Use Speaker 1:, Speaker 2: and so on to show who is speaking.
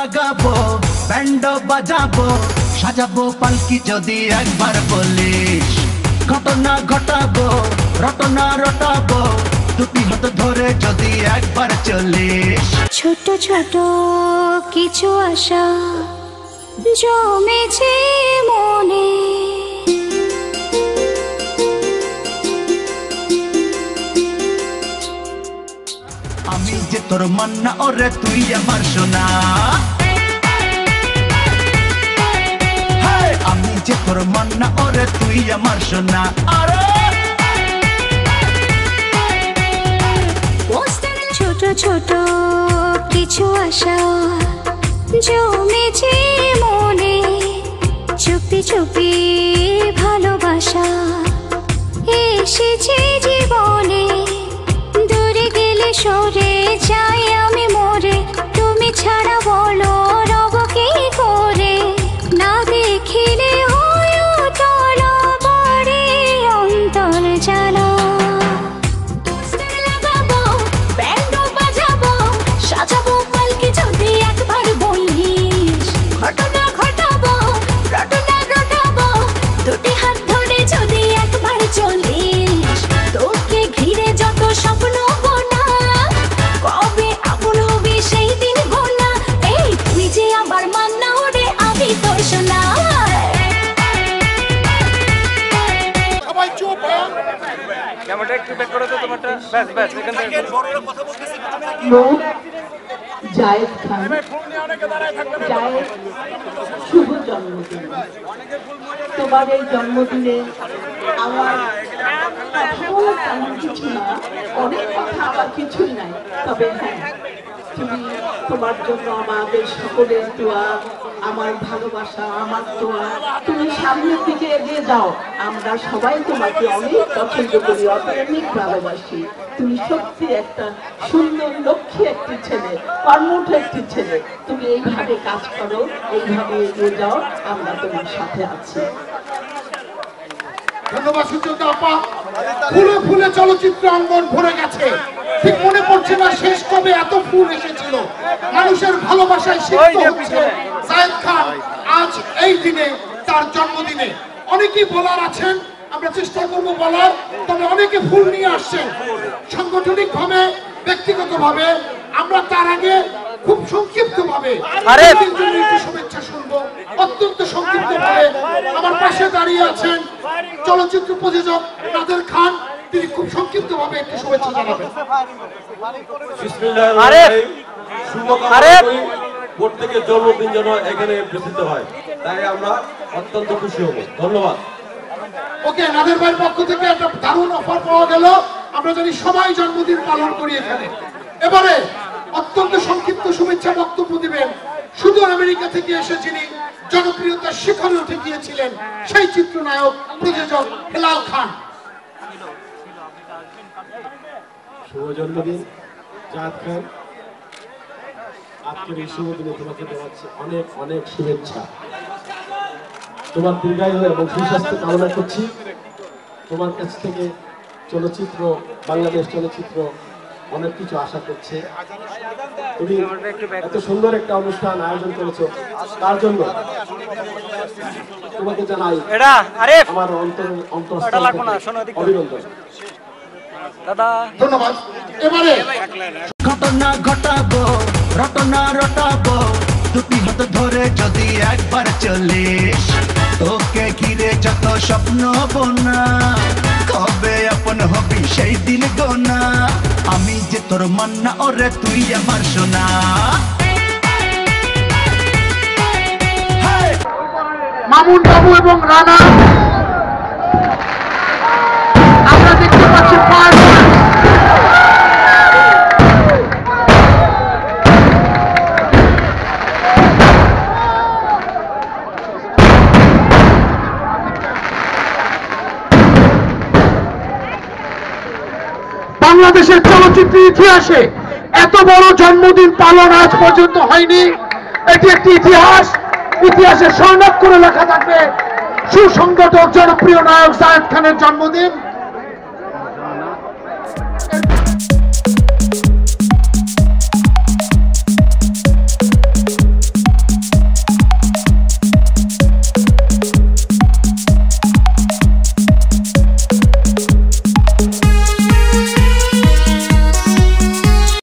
Speaker 1: লাগাবো ব্যান্ড বাজাবো সাজাবো পালকি যদি একবার বলিস ঘটনা ঘটাবো রটনা রটাবো দুটি হাত ধরে যদি একবার চলিস।
Speaker 2: ছোট ছোট কিছু আশা জমেছে মনে।
Speaker 1: আমি যে তোর মান্না ওরে তুই আমার সোনা। আমি যে তোর মান্না ওরে তুই আমার সোনা। আরে
Speaker 2: ছোট কিছু আশা জমেছে মনে চুপি চুপি ভালোবাসা এসেছে জীবনে। দূরে গেলে সরে
Speaker 3: ক্যামেরাটা একটু ব্যাক করো তো তোমারটা। ব্যাস ব্যাস এখান থেকে।
Speaker 4: লোক জায়েদ খান। জায়েদ শুভ জন্মদিন। তোমার এই জন্মদিনে আমার না। অনেক কথা আবার কিছুই নাই। তবে হ্যাঁ তোমার জন্য আমাদের সকলের দোয়া, আমার ভালোবাসা, আমার দোয়া। তুমি সামনের দিকে এগিয়ে যাও। আমরা সবাই তোমাকে অনেক পছন্দ করি অনেক ভালোবাসি। তুমি সত্যি একটা সুন্দর লক্ষ্মী একটি ছেলে, কর্মঠ একটি ছেলে। তুমি এইভাবে কাজ করো, এইভাবে এগিয়ে যাও, আমরা তোমার সাথে আছি।
Speaker 5: ফুলে ফুলে চলচ্চিত্র অঙ্গন ভরে গেছে। ঠিক মনে পড়ছে না শেষ কবে এত ফুল মানুষের ভালোবাসায় সিক্ত হচ্ছে জায়েদ খান আজ এই দিনে তার জন্মদিনে। অনেকেই বলার আছেন আমরা চেষ্টা করব বলার তবে অনেকে ফুল নিয়ে আসছেন। সাংগঠনিক ভাবে আমরা তার আগে খুব সংক্ষিপ্ত ভাবে শুভেচ্ছা শুনব। অত্যন্ত সংক্ষিপ্ত ভাবে আমার পাশে দাঁড়িয়ে আছেন চলচ্চিত্র প্রযোজক নাদের খান। তিনি খুব সংক্ষিপ্ত ভাবে একটি শুভেচ্ছা জানাবেন।
Speaker 3: আরে! আরে!
Speaker 6: আরে প্রত্যেকের জন্মদিন যেন এখানে উপস্থিত হয়। তাই আমরা অত্যন্ত খুশি হব। ধন্যবাদ।
Speaker 5: ওকে নাদের ভাইয়ের পক্ষ থেকে একটা দারুণ অফার পাওয়া গেল। আমরা জানি সবাই জন্মদিন পালন করি এখানে। এবারে অত্যন্ত সংক্ষিপ্ত শুভেচ্ছা বক্তব্য দিবেন। শুধু আমেরিকা থেকে এসে যিনি জনপ্রিয়তার শিখরে উঠে গিয়েছিলেন সেই চিত্রনায়ক প্রযোজক হেলাল খান।
Speaker 6: শুভ জন্মদিন চাঁদ খান। আজকের এই শুভ দিনে তোমাকে দেওয়াচ্ছে অনেক অনেক শুভেচ্ছা। তোমার দীর্ঘায়ু এবং সুস্বাস্থ্য কামনা করছি। তোমার কাছ থেকে চলচ্চিত্র বাংলাদেশ চলচ্চিত্র অনেক কিছু আশা করছে। তুমি এত সুন্দর একটা অনুষ্ঠান আয়োজন করেছ। তার জন্য তোমাকে জানাই
Speaker 3: এটা আরে!
Speaker 6: আমার অন্তর অন্তর
Speaker 3: এটা লাগবো না, শোনো এদিকে।
Speaker 6: অভিনন্দন।
Speaker 3: দাদা।
Speaker 5: ধন্যবাদ। এবারে।
Speaker 1: ঘটনা ঘটাবো রটনা রটাবো। দুটি হাত ধরে যদি একবার চলিস তোকে ঘিরে যত স্বপ্ন বোনা কবে আপন হবি সেই দিন গোনা। আমি যে তোর মান্না ওরে তুই আমার সোনা!
Speaker 5: মামুন বাবু এবং রানা। বাংলাদেশের চলচ্চিত্র ইতিহাসে এত বড় জন্মদিন পালন আজ পর্যন্ত হয়নি। এটি একটি ইতিহাস। ইতিহাসে স্বর্ণাক্ষরে লেখা থাকবে সুসংগঠক জনপ্রিয় নায়ক জায়েদ খানের জন্মদিন।